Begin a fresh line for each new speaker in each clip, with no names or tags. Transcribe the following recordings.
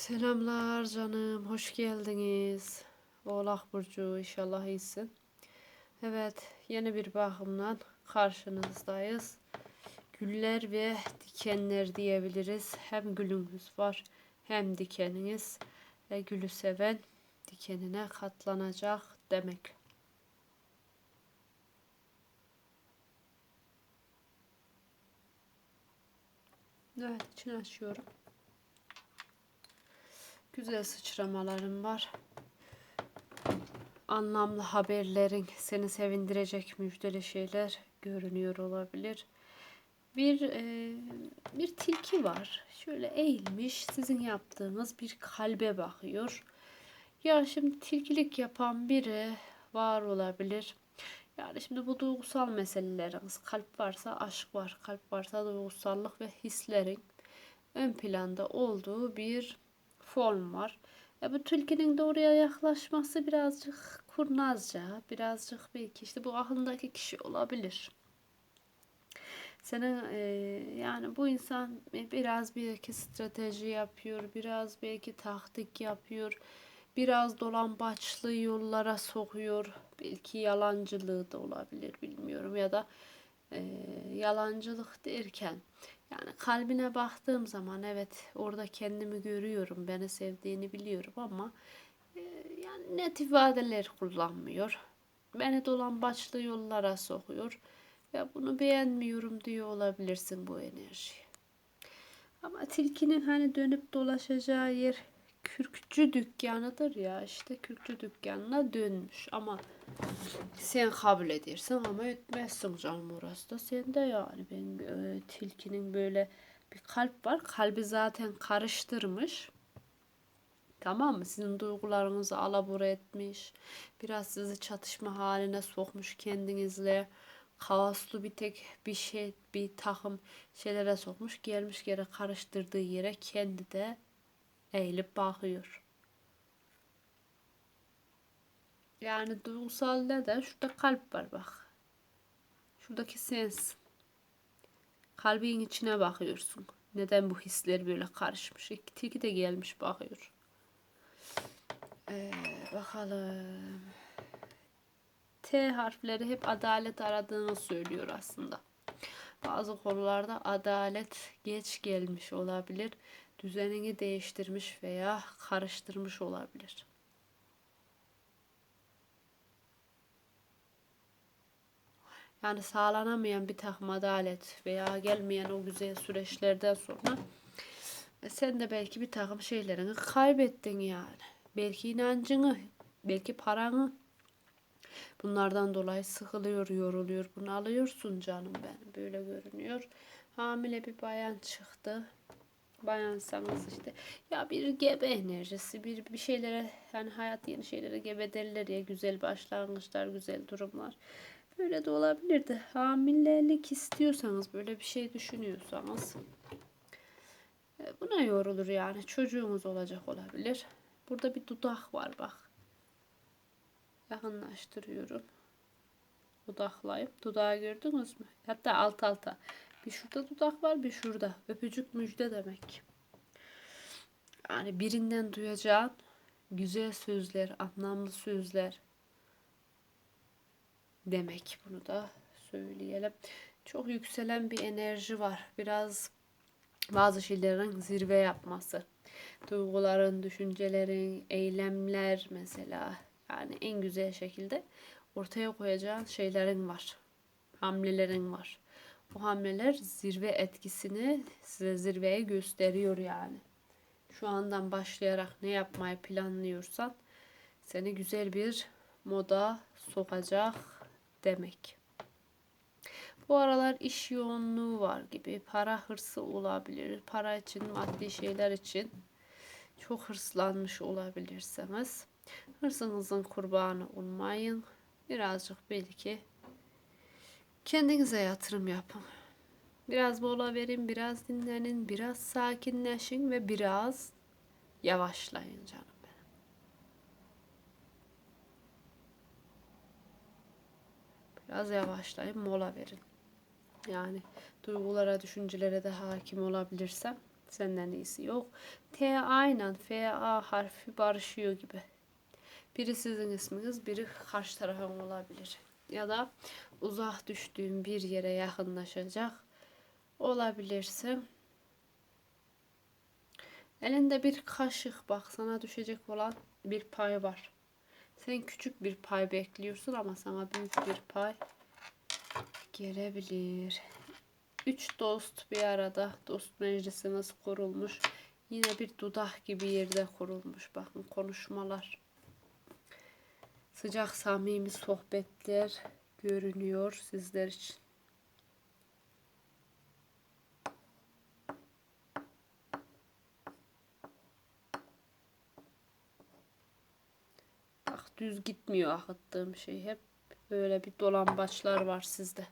Selamlar canım, hoş geldiniz. Oğlak Burcu, inşallah iyisin. Evet, yeni bir bakımdan karşınızdayız. Güller ve dikenler diyebiliriz. Hem gülünüz var, hem dikeniniz. Ve gülü seven dikenine katlanacak demek. Evet, içini açıyorum. Güzel sıçramalarım var. Anlamlı haberlerin seni sevindirecek müjdeli şeyler görünüyor olabilir. Bir e, bir tilki var. Şöyle eğilmiş, sizin yaptığınız bir kalbe bakıyor. Ya şimdi tilkilik yapan biri var olabilir. Yani şimdi bu duygusal meseleleriniz, kalp varsa aşk var, kalp varsa duygusallık ve hislerin ön planda olduğu bir form var. E bu tilkinin de oraya yaklaşması birazcık kurnazca, birazcık belki işte bu aklındaki kişi olabilir. Senin e, yani bu insan biraz belki strateji yapıyor, biraz belki taktik yapıyor, biraz dolambaçlı yollara sokuyor. Belki yalancılığı da olabilir bilmiyorum ya da e, yalancılık derken yani kalbine baktığım zaman evet orada kendimi görüyorum, beni sevdiğini biliyorum ama e, yani net ifadeler kullanmıyor. Beni dolambaçlı yollara sokuyor. Ya bunu beğenmiyorum diyor olabilirsin bu enerjiyi. Ama tilkinin hani dönüp dolaşacağı yer kürkçü dükkanıdır ya işte kürkçü dükkanına dönmüş. Ama sen kabul edersin ama etmezsin canım orası da sende yani. Ben e, tilkinin böyle bir kalp var kalbi zaten karıştırmış. Tamam mı? Sizin duygularınızı alabora etmiş biraz sizi çatışma haline sokmuş kendinizle. Kaoslu bir tek bir şey bir takım şeylere sokmuş gelmiş geri karıştırdığı yere kendi de eğilip bakıyor. Yani duygusal ne de şurada kalp var bak. Şuradaki sens. Kalbin içine bakıyorsun. Neden bu hisler böyle karışmış? İki de gelmiş bakıyor. Ee, bakalım. T harfleri hep adalet aradığını söylüyor aslında. Bazı konularda adalet geç gelmiş olabilir düzenini değiştirmiş veya karıştırmış olabilir. Yani sağlanamayan bir takım adalet veya gelmeyen o güzel süreçlerden sonra e, sen de belki bir takım şeylerini kaybettin yani. Belki inancını, belki paranı. Bunlardan dolayı sıkılıyor, yoruluyor. Bunu alıyorsun canım benim. Böyle görünüyor. Hamile bir bayan çıktı bayansanız işte. Ya bir gebe enerjisi bir bir şeylere yani hayat yeni şeylere gebe derler ya güzel başlangıçlar güzel durumlar. Böyle de olabilirdi hamilelik istiyorsanız böyle bir şey düşünüyorsanız e, buna yorulur yani çocuğunuz olacak olabilir. Burada bir dudak var bak. Yakınlaştırıyorum. Dudaklayıp dudağı gördünüz mü? Hatta alt alta bir şurada dudak var bir şurada. Öpücük müjde demek. Yani birinden duyacağın güzel sözler, anlamlı sözler demek. Bunu da söyleyelim. Çok yükselen bir enerji var. Biraz bazı şeylerin zirve yapması. Duyguların, düşüncelerin, eylemler mesela. Yani en güzel şekilde ortaya koyacağın şeylerin var. Hamlelerin var. Bu hamleler zirve etkisini size zirveye gösteriyor yani. Şu andan başlayarak ne yapmayı planlıyorsan seni güzel bir moda sokacak demek. Bu aralar iş yoğunluğu var gibi para hırsı olabilir. Para için, maddi şeyler için çok hırslanmış olabilirsiniz. Hırsınızın kurbanı olmayın. Birazcık belki Kendinize yatırım yapın. Biraz mola verin, biraz dinlenin, biraz sakinleşin ve biraz yavaşlayın canım benim. Biraz yavaşlayın, mola verin. Yani duygulara, düşüncelere de hakim olabilirsem Senden iyisi yok. T aynen F A harfi barışıyor gibi. Biri sizin isminiz, biri karşı tarafın olabilir. Ya da uzak düştüğün bir yere yakınlaşacak olabilirsin. Elinde bir kaşık bak sana düşecek olan bir pay var. Sen küçük bir pay bekliyorsun ama sana büyük bir pay gelebilir. Üç dost bir arada dost meclisimiz kurulmuş. Yine bir dudak gibi yerde kurulmuş. Bakın konuşmalar. Sıcak samimi sohbetler görünüyor sizler için. Bak düz gitmiyor akıttığım şey. Hep böyle bir dolambaçlar var sizde.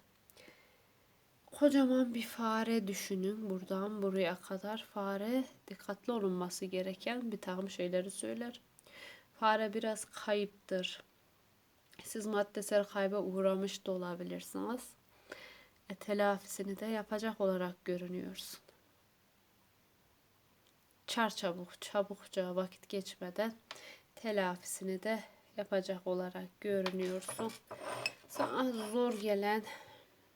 Kocaman bir fare düşünün. Buradan buraya kadar fare dikkatli olunması gereken bir takım şeyleri söyler. Fare biraz kayıptır. Siz maddesel kayba uğramış da olabilirsiniz. E, telafisini de yapacak olarak görünüyorsun. Çarçabuk, çabukça vakit geçmeden telafisini de yapacak olarak görünüyorsun. Sana zor gelen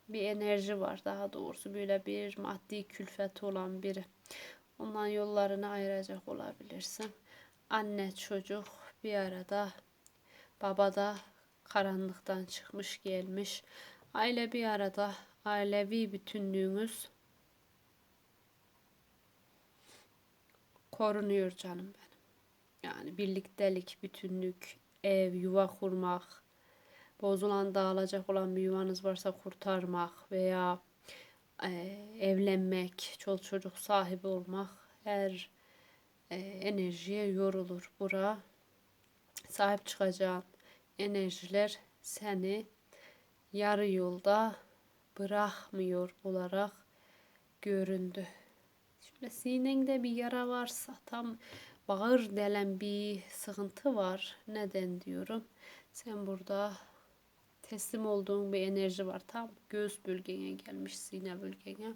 bir enerji var daha doğrusu böyle bir maddi külfet olan biri. Ondan yollarını ayıracak olabilirsin. Anne çocuk bir arada baba da karanlıktan çıkmış gelmiş. Aile bir arada ailevi bütünlüğünüz korunuyor canım benim. Yani birliktelik, bütünlük, ev, yuva kurmak, bozulan, dağılacak olan bir yuvanız varsa kurtarmak veya e, evlenmek, çol çocuk sahibi olmak her e, enerjiye yorulur. Bura sahip çıkacağın enerjiler seni yarı yolda bırakmıyor olarak göründü. Şöyle sinende bir yara varsa tam bağır delen bir sıkıntı var. Neden diyorum? Sen burada teslim olduğun bir enerji var. Tam göğüs bölgene gelmiş sine bölgene.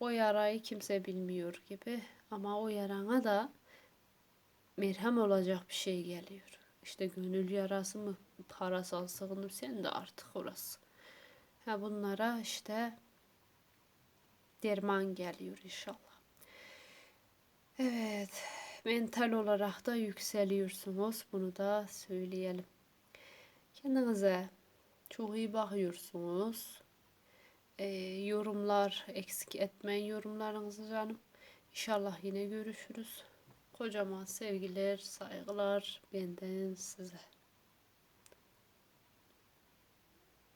O yarayı kimse bilmiyor gibi. Ama o yarana da merhem olacak bir şey geliyor. İşte gönül yarası mı, parasal sıkıntı sen de artık orası. Ha bunlara işte derman geliyor inşallah. Evet, mental olarak da yükseliyorsunuz. Bunu da söyleyelim. Kendinize çok iyi bakıyorsunuz. Ee, yorumlar eksik etmeyin yorumlarınızı canım. İnşallah yine görüşürüz. Kocaman sevgiler, saygılar benden size.